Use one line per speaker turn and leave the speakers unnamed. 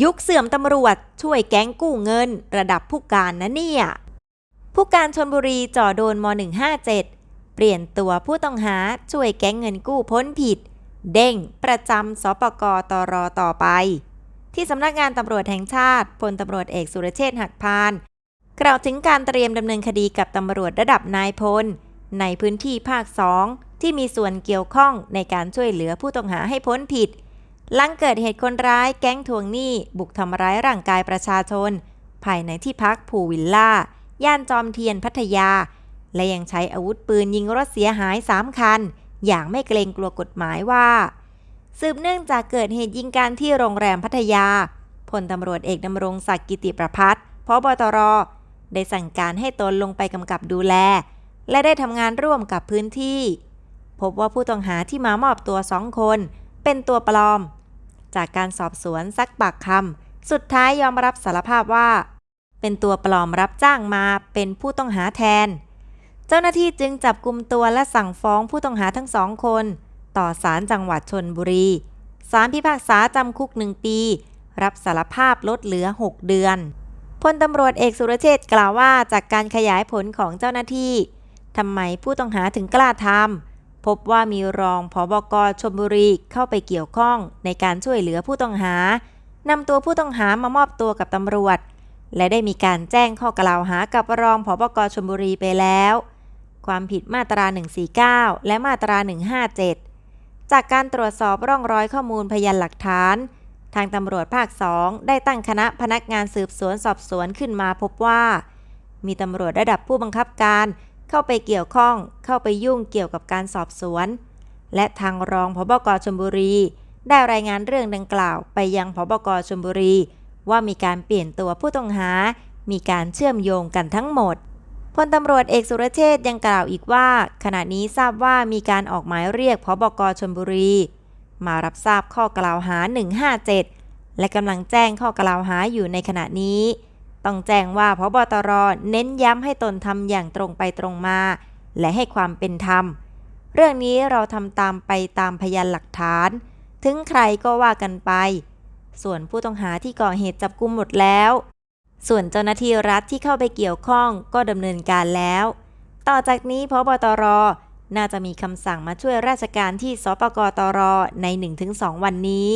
ยุคเสื่อมตำรวจช่วยแก๊งกู้เงิน ระดับผู้การนะเนี่ย ผู้การชนบุรีจ่อโดนม .157 เปลี่ยนตัวผู้ต้องหาช่วยแก๊งเงินกู้พ้นผิด เด้งประจำสปกตรต่อไป ที่สำนักงานตำรวจแห่งชาติพลตำรวจเอกสุรเชษฐ์หักพานกล่าวถึงการเตรียมดำเนินคดีกับตำรวจระดับนายพล ในพื้นที่ภาคสองที่มีส่วนเกี่ยวข้องในการช่วยเหลือผู้ต้องหาให้พ้นผิด หลังเกิดเหตุคนร้ายแก๊งทวงหนี้ บุกทำร้ายร่างกายประชาชน ภายในที่พักภูวิลล่า ย่านจอมเทียนพัทยา และยังใช้อาวุธปืนยิงรถเสียหาย 3 คัน อย่างไม่เกรงกลัวกฎหมายว่า สืบเนื่องจากเกิดเหตุยิงกันที่โรงแรมพัทยาพลตำรวจเอกดำรงศักดิ์กิติประพัฒน์พบตร ได้สั่งการให้ตนลงไปกำกับดูแล และได้ทำงานร่วมกับพื้นที่ พบว่าผู้ต้องหาที่มามอบตัวสองคน เป็นตัวปลอม จากการสอบสวนซักปากคำสุดท้ายยอมรับสารภาพว่า เป็นตัวปลอมรับจ้างมาเป็นผู้ต้องหาแทน เจ้าหน้าที่จึงจับกลุ่มตัวและสั่งฟ้องผู้ต้องหาทั้งสองคน ต่อศาลจังหวัดชนบุรีศาลพิพากษาจำคุกหนึ่งปี รับสารภาพลดเหลือ 6 เดือนพลตำรวจเอกสุรเชษฐ์กล่าวว่าจากการขยายผลของเจ้าหน้าที่ทำไมผู้ต้องหาถึงกล้าทำ พบว่ามีรองผบกชลบุรีเข้าไปเกี่ยวข้องในการช่วยเหลือผู้ต้องหานำตัวผู้ต้องหามามอบตัวกับตำรวจ และได้มีการแจ้งข้อกล่าวหากับรองผบกชลบุรีไปแล้ว ความผิดมาตรา 149 และมาตรา 157 จากการตรวจสอบร่องรอยข้อมูลพยานหลักฐาน ทางตำรวจภาค 2 ได้ตั้งคณะพนักงานสืบสวนสอบสวนขึ้นมาพบว่า มีตำรวจระดับผู้บังคับการ เข้าไปเกี่ยวข้อง เข้าไปยุ่งเกี่ยวกับการสอบสวน และทางรองพบกชลบุรี ได้รายงานเรื่องดังกล่าวไปยังพบกชลบุรี ว่ามีการเปลี่ยนตัวผู้ต้องหา มีการเชื่อมโยงกันทั้งหมดพลตำรวจเอกสุรเชษฐ์ยังกล่าวอีกว่า ขณะนี้ทราบว่ามีการออกหมายเรียกพบกชลบุรี มารับทราบข้อกล่าวหา 157 และกำลังแจ้งข้อกล่าวหาอยู่ในขณะนี้ ต้องแจ้งว่าพบตรเน้นย้ำให้ตนทำอย่างตรงไปตรงมา และให้ความเป็นธรรม เรื่องนี้เราทำตามไปตามพยานหลักฐาน ถึงใครก็ว่ากันไป ส่วนผู้ต้องหาที่ก่อเหตุจับกุมหมดแล้ว ส่วนเจ้าหน้าที่รัฐที่เข้าไปเกี่ยวข้องก็ดำเนินการแล้ว ต่อจากนี้พบตรน่าจะมีคำสั่งมาช่วยราชการที่สปกตรใน 1-2 วันนี้